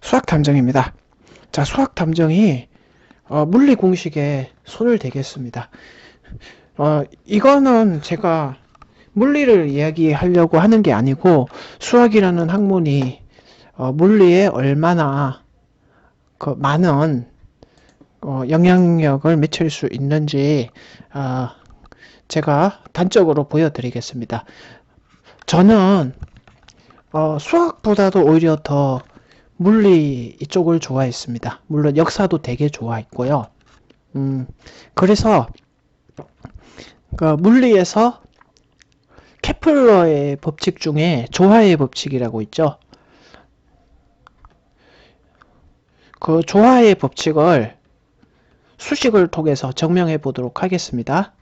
수학 탐정입니다. 자, 수학 탐정이 어, 물리 공식에 손을 대겠습니다. 어, 이거는 제가 물리를 이야기하려고 하는 게 아니고 수학이라는 학문이 어, 물리에 얼마나 그 많은 어, 영향력을 미칠 수 있는지 아, 제가 단적으로 보여드리겠습니다. 저는 어, 수학보다도 오히려 더 물리 이쪽을 좋아했습니다. 물론 역사도 되게 좋아했고요. 음, 그래서 그 물리에서 케플러의 법칙 중에 조화의 법칙이라고 있죠. 그 조화의 법칙을 수식을 통해서 증명해 보도록 하겠습니다.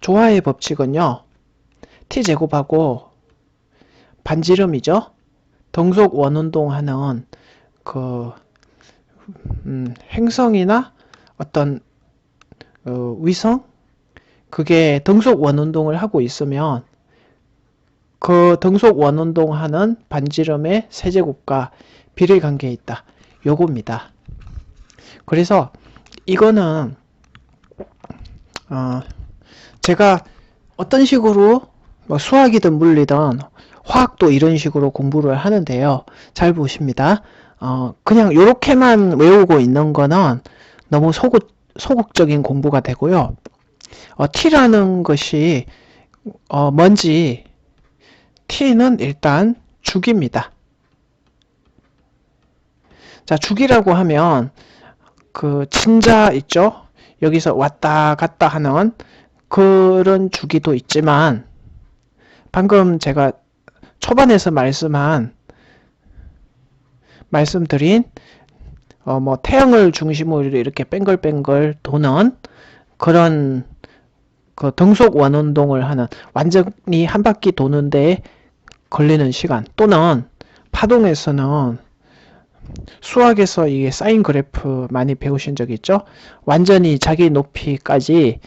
조화의 법칙은요. t제곱하고 반지름이죠. 등속 원운동하는 그 음, 행성이나 어떤 어, 위성 그게 등속 원운동을 하고 있으면 그 등속 원운동하는 반지름의 세제곱과 비례 관계에 있다. 요겁니다. 그래서 이거는 어, 제가 어떤 식으로 뭐 수학이든 물리든 화학도 이런 식으로 공부를 하는데요. 잘 보십니다. 어, 그냥 이렇게만 외우고 있는 거는 너무 소극, 소극적인 공부가 되고요. 어, T라는 것이 어, 뭔지 T는 일단 주기입니다. 자, 주기라고 하면 그 진자 있죠? 여기서 왔다 갔다 하는 그런 주기도 있지만 방금 제가 초반에서 말씀한 말씀드린 어 뭐 태양을 중심으로 이렇게 뺑글뺑글 도는 그런 그 등속 원운동을 하는 완전히 한 바퀴 도는데 걸리는 시간 또는 파동에서는 수학에서 이게 사인 그래프 많이 배우신 적 있죠? 완전히 자기 높이까지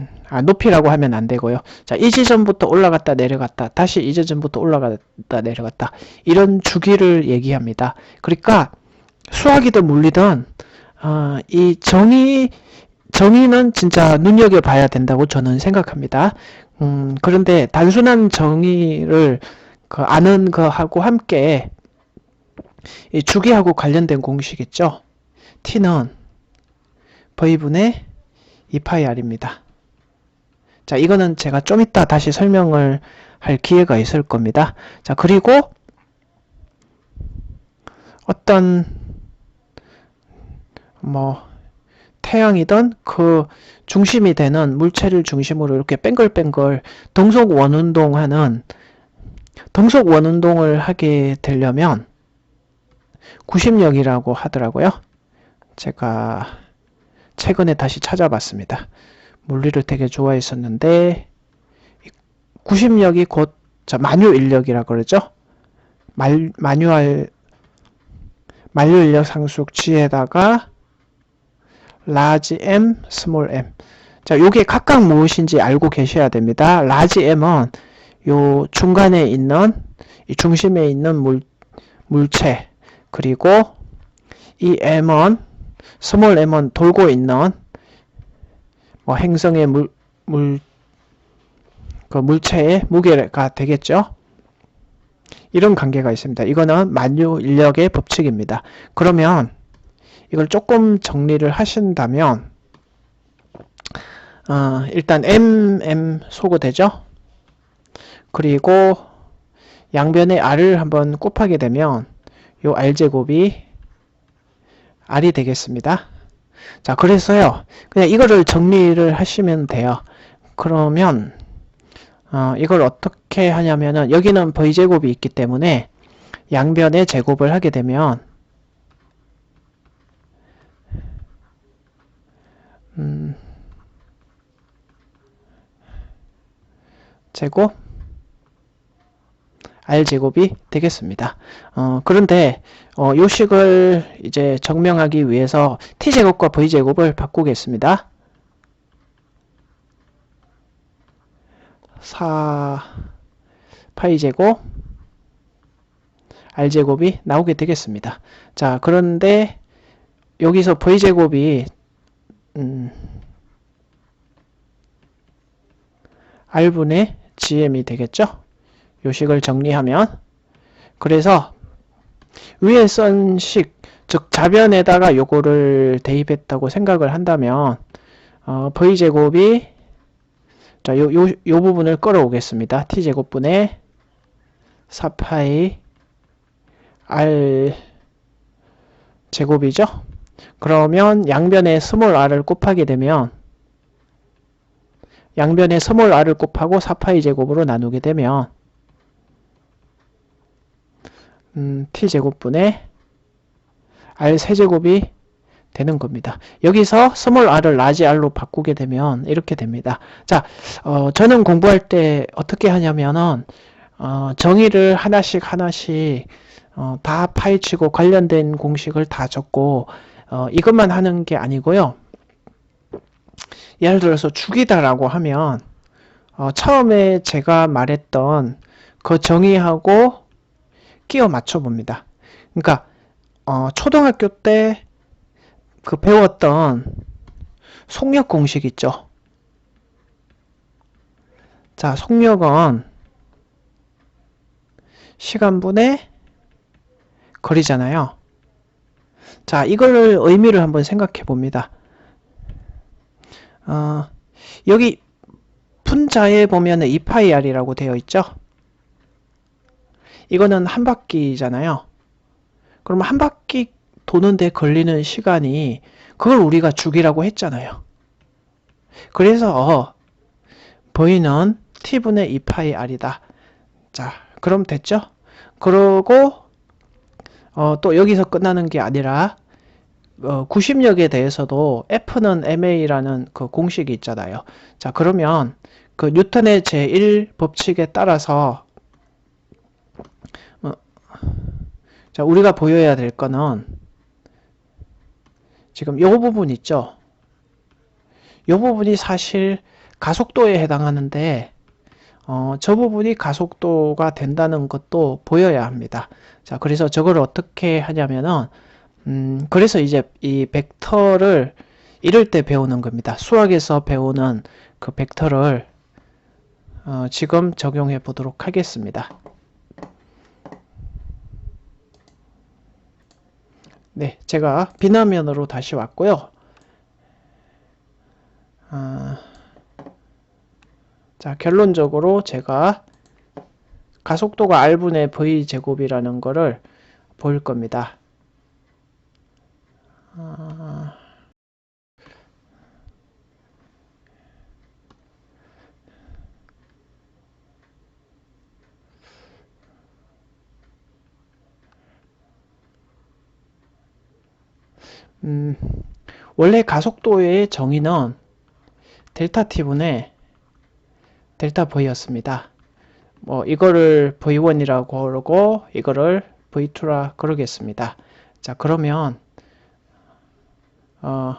음, 아, 높이라고 하면 안 되고요. 자, 이 지점부터 올라갔다 내려갔다, 다시 이 지점부터 올라갔다 내려갔다. 이런 주기를 얘기합니다. 그러니까 수학이든 물리든 어, 이 정의 정의는 진짜 눈여겨봐야 된다고 저는 생각합니다. 음, 그런데 단순한 정의를 그 아는 거하고 함께 이 주기하고 관련된 공식 있죠. t는 v분의 2파이 r입니다. 자, 이거는 제가 좀 이따 다시 설명을 할 기회가 있을 겁니다. 자, 그리고 어떤 뭐 태양이든 그 중심이 되는 물체를 중심으로 이렇게 뺑글뺑글 동속 원운동하는 동속 원운동을 하게 되려면 구심력이라고 하더라고요. 제가 최근에 다시 찾아봤습니다. 물리를 되게 좋아했었는데 구심력이 곧 만유 인력이라 그러죠. 말, 마뉴얼 만유 인력 상속 G에다가 라지 M, 스몰 m. 자, 요게 각각 무엇인지 알고 계셔야 됩니다. 라지 M은 요 중간에 있는 이 중심에 있는 물 물체 그리고 이 M은 스몰 m은 돌고 있는 뭐 행성의 물, 물, 그 물체의 무게가 되겠죠. 이런 관계가 있습니다. 이거는 만유 인력의 법칙입니다. 그러면 이걸 조금 정리를 하신다면 어, 일단 m, m 소거되죠. 그리고 양변의 r을 한번 곱하게 되면 요 r제곱이 r이 되겠습니다. 자, 그래서요. 그냥 이거를 정리를 하시면 돼요. 그러면 어, 이걸 어떻게 하냐면은 여기는 v제곱이 있기 때문에 양변의 제곱을 하게 되면 음, 제곱 r제곱이 되겠습니다. 어, 그런데 어, 요식을 이제 증명하기 위해서 t제곱과 v제곱을 바꾸겠습니다. 4 파이제곱 r제곱이 나오게 되겠습니다. 자, 그런데 여기서 v제곱이 음, r분의 gm이 되겠죠? 요식을 정리하면 그래서 위에 쓴 식, 즉 자변에다가 요거를 대입했다고 생각을 한다면 어, v제곱이 자, 요, 요, 요 부분을 끌어오겠습니다. t제곱분의 4파이 r 제곱이죠. 그러면 양변에 스몰 r을 곱하게 되면 양변에 스몰 r을 곱하고 4파이 제곱으로 나누게 되면 음, t제곱분의 r 세제곱이 되는 겁니다. 여기서 스몰 r을 라지 r로 바꾸게 되면 이렇게 됩니다. 자, 어, 저는 공부할 때 어떻게 하냐면은 어, 정의를 하나씩 하나씩 어, 다 파헤치고 관련된 공식을 다 적고 어, 이것만 하는 게 아니고요. 예를 들어서 죽이다라고 하면 어, 처음에 제가 말했던 그 정의하고 끼워 맞춰 봅니다. 그러니까 어, 초등학교 때 그 배웠던 속력 공식 있죠. 자, 속력은 시간분의 거리잖아요. 자, 이걸 의미를 한번 생각해 봅니다. 어, 여기 분자에 보면은 2파이 r이라고 되어 있죠. 이거는 한 바퀴잖아요. 그럼 한 바퀴 도는데 걸리는 시간이 그걸 우리가 주기라고 했잖아요. 그래서 V는 T분의 2파이 R이다. 자, 그럼 됐죠? 그러고 어, 또 여기서 끝나는 게 아니라 어, 구심력에 대해서도 F는 ma라는 그 공식이 있잖아요. 자, 그러면 그 뉴턴의 제1 법칙에 따라서 자, 우리가 보여야 될 거는 지금 요 부분 있죠? 요 부분이 사실 가속도에 해당하는데 어, 저 부분이 가속도가 된다는 것도 보여야 합니다. 자, 그래서 저걸 어떻게 하냐면은 음, 그래서 이제 이 벡터를 이럴 때 배우는 겁니다. 수학에서 배우는 그 벡터를 어, 지금 적용해 보도록 하겠습니다. 네, 제가 비나면으로 다시 왔고요. 아, 자, 결론적으로 제가 가속도가 r분의 v 제곱이라는 거를 볼 겁니다. 아, 음, 원래 가속도의 정의는 델타 t분의 델타 v였습니다. 뭐 이거를 v1이라고 그러고 이거를 v2라 그러겠습니다. 자 그러면 어,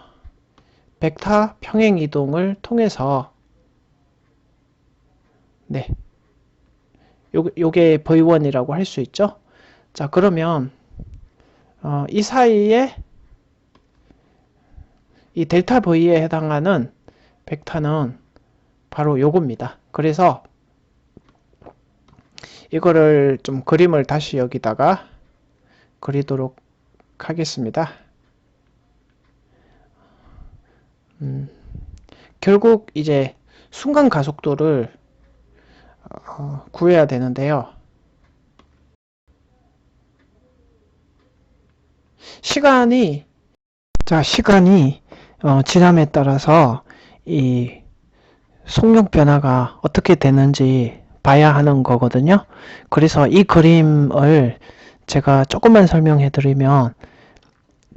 벡터 평행 이동을 통해서 네 요, 요게 v1이라고 할 수 있죠. 자 그러면 어, 이 사이에 이 델타 V에 해당하는 벡터는 바로 요겁니다. 그래서 이거를 좀 그림을 다시 여기다가 그리도록 하겠습니다. 음, 결국 이제 순간 가속도를 어, 구해야 되는데요. 시간이 자 시간이 어, 지남에 따라서 이 속력 변화가 어떻게 되는지 봐야 하는 거거든요. 그래서 이 그림을 제가 조금만 설명해 드리면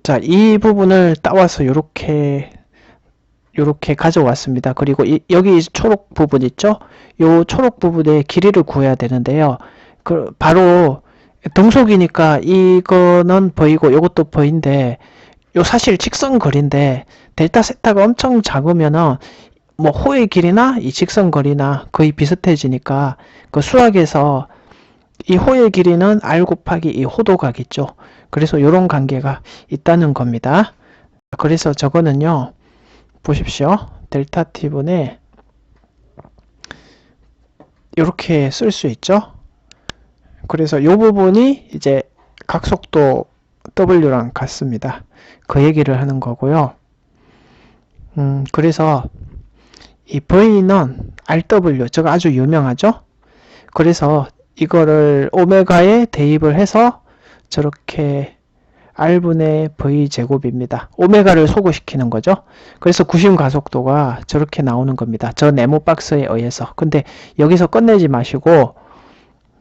자, 이 부분을 따와서 이렇게 이렇게 가져왔습니다. 그리고 이, 여기 초록 부분 있죠? 요 초록 부분의 길이를 구해야 되는데요. 그 바로 동속이니까 이거는 보이고 이것도 보인데 요 사실 직선 거리인데 델타 세타가 엄청 작으면은 뭐 호의 길이나 이 직선 거리나 거의 비슷해지니까 그 수학에서 이 호의 길이는 r 곱하기 이 호도각이죠. 그래서 이런 관계가 있다는 겁니다. 그래서 저거는요. 보십시오. 델타 t분의 이렇게 쓸 수 있죠. 그래서 이 부분이 이제 각속도 W랑 같습니다. 그 얘기를 하는 거고요. 음, 그래서 이 V는 RW, 저거 아주 유명하죠? 그래서 이거를 오메가에 대입을 해서 저렇게 R분의 V 제곱입니다. 오메가를 소구시키는 거죠. 그래서 구심 가속도가 저렇게 나오는 겁니다. 저 네모 박스에 의해서. 근데 여기서 끝내지 마시고,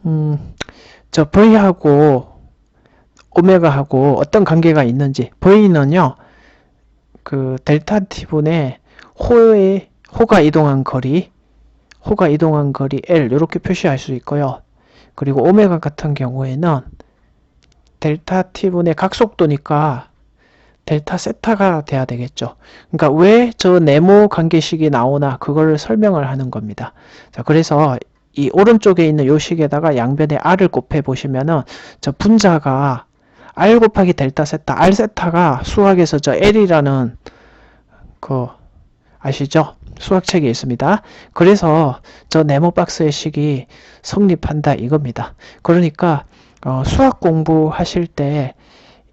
음, 저 V하고 오메가하고 어떤 관계가 있는지. V는요, 그 델타 T분의 호의, 호가 이동한 거리, 호가 이동한 거리 L, 이렇게 표시할 수 있고요. 그리고 오메가 같은 경우에는 델타 t분의 각속도니까 델타 세타가 돼야 되겠죠. 그러니까 왜 저 네모 관계식이 나오나 그걸 설명을 하는 겁니다. 자, 그래서 이 오른쪽에 있는 요 식에다가 양변에 r을 곱해 보시면은 저 분자가 r 곱하기 델타 세타, r 세타가 수학에서 저 l이라는 그 아시죠? 수학책에 있습니다. 그래서 저 네모 박스의 식이 성립한다 이겁니다. 그러니까 어, 수학 공부하실 때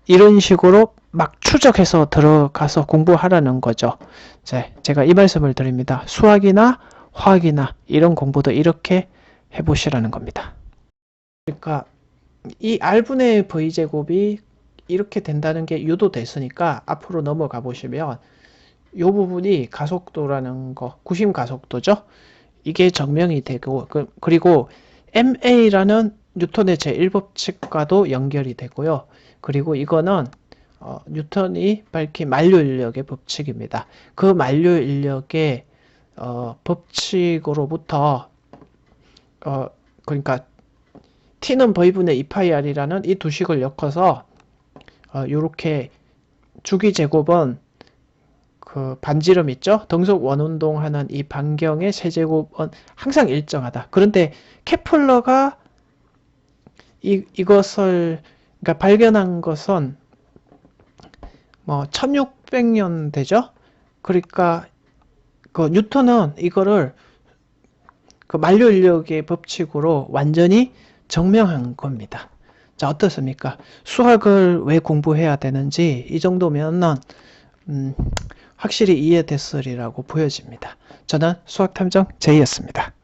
이런 식으로 막 추적해서 들어가서 공부하라는 거죠. 자, 제가 이 말씀을 드립니다. 수학이나 화학이나 이런 공부도 이렇게 해보시라는 겁니다. 그러니까 이 r분의 v제곱이 이렇게 된다는 게 유도 됐으니까 앞으로 넘어가 보시면 이 부분이 가속도라는 거, 구심 가속도죠. 이게 증명이 되고 그, 그리고 ma라는 뉴턴의 제1법칙과도 연결이 되고요. 그리고 이거는 어, 뉴턴이 밝힌 만류 인력의 법칙입니다. 그 만류 인력의 어, 법칙으로부터 어, 그러니까 t는 v분의 2파이r이라는 이 두 식을 엮어서 어, 이렇게 주기 제곱은 그 반지름 있죠? 등속 원운동 하는 이 반경의 세제곱은 항상 일정하다. 그런데 케플러가 이, 이것을 그러니까 발견한 것은 뭐 1600년 되죠? 그러니까 그 뉴턴은 이거를 그 만류 인력의 법칙으로 완전히 증명한 겁니다. 자, 어떻습니까? 수학을 왜 공부해야 되는지 이 정도면은 음, 확실히 이해됐으리라고 보여집니다. 저는 수학탐정 제이였습니다.